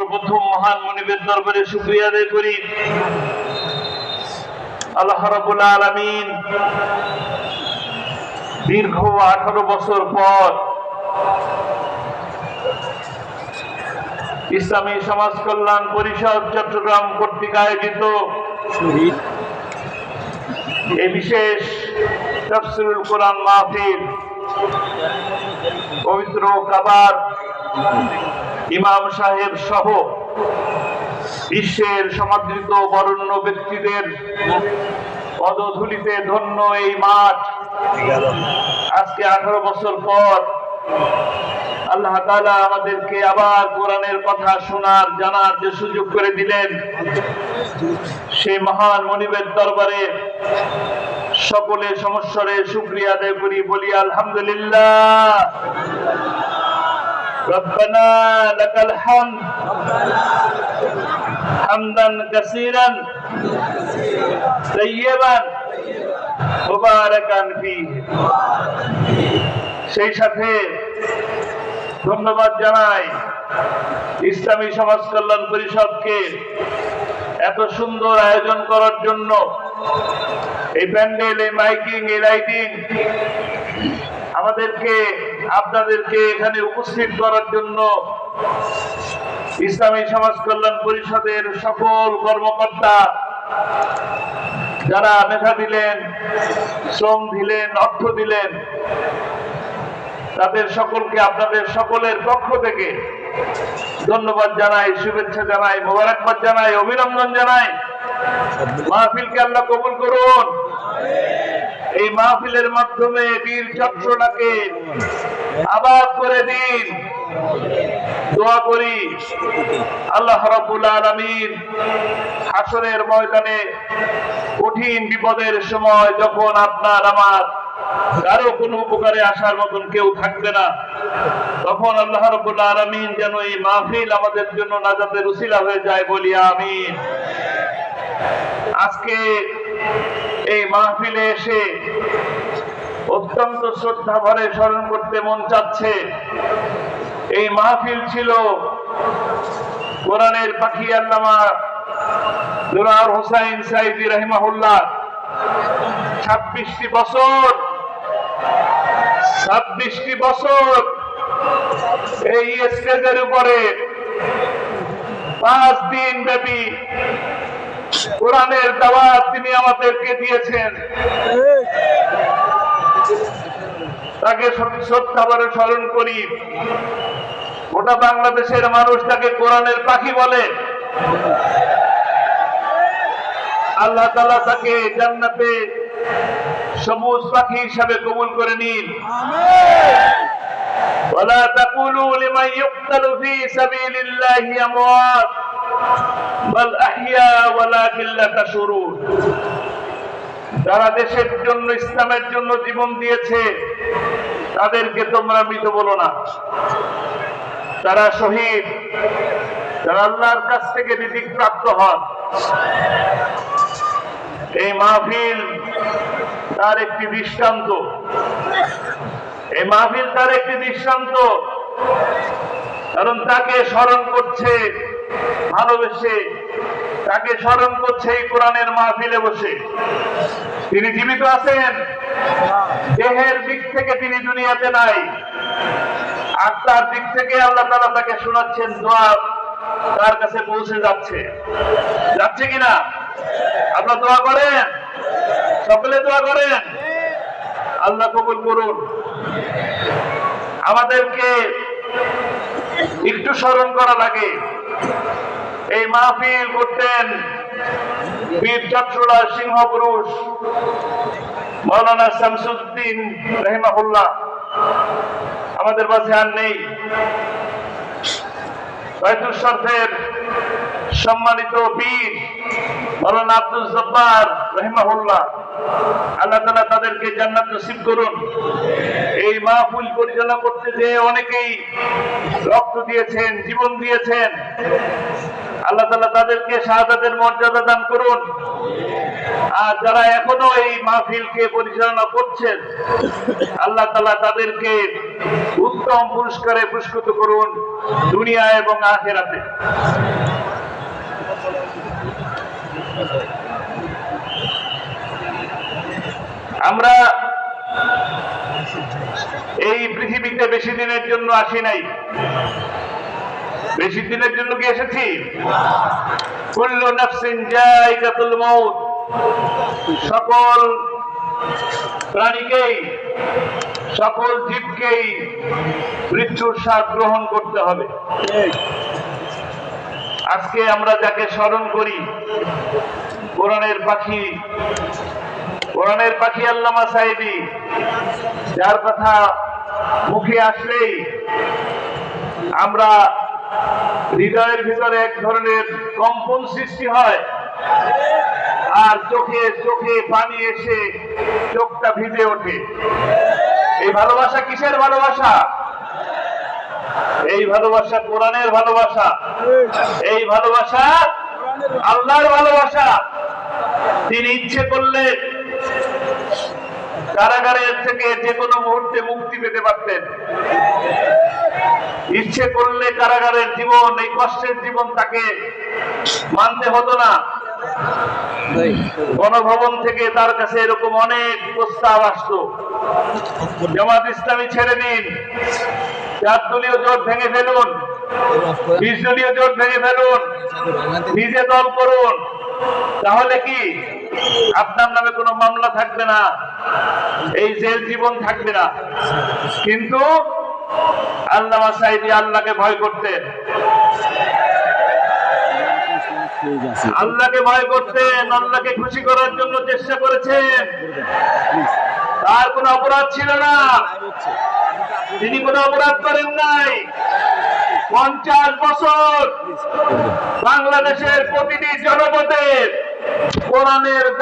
প্রথম মহান মনিবের দরবারে শুক্রিয়া আদায় করি। আল্লাহ রাবুল আলমিন দীর্ঘ আঠারো বছর পর ইসলামী সমাজ কল্যাণ পরিষদ চট্টগ্রাম কর্তৃক আয়োজিত এই বিশেষ তফসিলুল কোরআন মাহফিল পবিত্র কাবার ইমাম সাহেব সহ বিশ্বের সমাদৃত বরণ্য ব্যক্তিদের পদধূলিতে ধন্য এই মাঠ। আজকে আঠারো বছর পর আল্লাহ তালা আমাদেরকে আবার কোরআনের কথা শোনার, জানার যে সুযোগ করে দিলেন, সেই মহান মনিবের দরবারে সকলে সমস্যরে শুক্রিয়া আদায় করি, বলি আলহামদুলিল্লাহ। ربنا لك الحمد حمدا كثيرا طيبا مباركا فيه সেই সাথে ধন্যবাদ জানাই ইসলামী সমাজ কল্যাণ পরিষদকে এত সুন্দর আয়োজন করার জন্য এই প্যান্ডেল এই মাইকিং এই লাইটিং আমাদেরকে, আপনাদেরকে এখানে উপস্থিত করার জন্য ইসলামী সমাজ কল্যাণ পরিষদের সকল কর্মকর্তা যারা মেধা দিলেন, শ্রম দিলেন, অর্থ দিলেন, তাদের সকলকে, আপনাদের সকলের পক্ষ থেকে ধন্যবাদ জানাই, শুভেচ্ছা জানাই, মোবারকবাদ জানাই, অভিনন্দন জানাই। মাহফিলকে আল্লাহ কবুল করুন। এই মাহফিলের মাধ্যমে বীর চত্রটাকে আবাদ করে দিন। দোয়া করি আল্লাহ রাব্বুল আলামিন হাসরের ময়দানে কঠিন বিপদের সময় যখন আপনার আমার কারও কোনো উপকারে আসার মতন কেউ থাকবে না, তখন আল্লাহ রাব্বুল আলামিন যেন এই মাহফিল আমাদের জন্য নাজাতের উসিলা হয়ে যায় বলি আমিন। আজকে এই মাহফিলে এসে অত্যন্ত শ্রদ্ধা ভরে স্মরণ করতে মন চাচ্ছে। এই মাহফিল ছিল কোরআনের পাখি আল্লামা দুরার হোসাইন সাইদি রহিমাহুল্লাহ। ছাব্বিশটি বছর ছাব্বিশটি বছর এই স্টেজের উপরে পাঁচ দিন ব্যাপী কোরআনের দাওয়াত তিনি আমাদেরকে দিয়েছেন তাকে শ্রদ্ধাভরে স্মরণ করি গোটা বাংলাদেশের মানুষ তাকে কোরআনের পাখি বলে আল্লাহ তালা তাকে জান্নাতে সবুজ পাখি হিসাবে কবুল করে নিন ولا تقولوا لمن يقتل في سبيل الله أموات বল আহিয়া ওয়ালা কিল্লাতা শুরুর যারা দেশের জন্য, ইসলামের জন্য জীবন দিয়েছে, তাদেরকে তোমরা মৃত বলো না। তারা শহীদ, যারা আল্লাহর কাছ থেকে রিদিক প্রাপ্ত হন, এই মাহফিল তার একটি দৃষ্টান্ত। এই মাহফিল তার একটি দৃষ্টান্ত। কারণ তাকে স্মরণ করছে ভালোবেসে তাকে স্মরণ করছে এই কোরআনের মাহফিলে বসে। তিনি জীবিত আছেন? দেহের দিক থেকে তিনি দুনিয়াতে নাই। আত্মার দিক থেকে আল্লাহ তালা তাকে শোনাচ্ছেন দোয়া, তার কাছে পৌঁছে যাচ্ছে। যাচ্ছে কিনা? আপনার দোয়া করেন? সকলে দোয়া করেন? আল্লাহ কবুল করুন। আমাদেরকে একটু স্মরণ করা লাগে। এই মাহফিল করতেন বীর চট্টলা সিংহ পুরুষ মৌলানা শামসুদ্দিন রহিমাহুল্লাহ। আমাদের মাঝে আর নেই। বাইতুল সম্মানিত বীর মৌলানা আব্দুল জব্বার রহিমাহুল্লাহ। আল্লাহ তালা তাদেরকে জান্নাত নসিব করুন। এই মাহফুল পরিচালনা করতে যে অনেকেই রক্ত দিয়েছেন, জীবন দিয়েছেন আল্লাহ তালা তাদেরকে শাহাদাতের মর্যাদা দান করুন। আর যারা এখনও এই মাহফিলকে পরিচালনা করছেন, আল্লাহ তালা তাদেরকে উত্তম পুরস্কারে পুরস্কৃত করুন দুনিয়া এবং আখেরাতে। আমরা এই পৃথিবীতে বেশি দিনের জন্য আসি নাই। বেশি দিনের জন্য কি এসেছি? সকল প্রাণীকেই, সকল জীবকেই মৃত্যুর স্বাদ গ্রহণ করতে হবে। আজকে আমরা যাকে স্মরণ করি, কোরআনের পাখি। কোরআনের পাখি আল্লামা সাহেবি, যার কথা মুখে আসলেই আমরা হৃদয়ের ভিতরে এক ধরনের কম্পন সৃষ্টি হয়। আর চোখে চোখে পানি এসে চোখটা ভিজে ওঠে। এই ভালোবাসা কিসের ভালোবাসা? এই ভালোবাসা কোরআনের ভালোবাসা। এই ভালোবাসা আল্লাহর ভালোবাসা। তিনি ইচ্ছে করলে কারাগারের থেকে যে কোনো মুহূর্তে মুক্তি পেতে পারতেন। ইচ্ছে করলে কারাগারের জীবন এই কষ্টের জীবন তাকে মানতে হতো না। গণভবন থেকে তার কাছে এরকম অনেক প্রস্তাব আসতো। জামাত ইসলামী ছেড়ে দিন। চার দলীয় জোট ভেঙে ফেলুন। বিশ দলীয় জোট ভেঙে ফেলুন। নিজে দল করুন। তাহলে কি? আপনার নামে কোনো মামলা থাকবে না। এই জেল জীবন থাকবে না। কিন্তু আল্লামা সাইদি আল্লাহকে ভয় করতেন। আল্লাহকে ভয় করতেন, আল্লাহকে খুশি করার জন্য চেষ্টা করেছেন। তার কোনো অপরাধ ছিল না। তিনি কোনো অপরাধ করেন নাই। পঞ্চাশ বছর বাংলাদেশের প্রতিটি জনপদের কোরআনের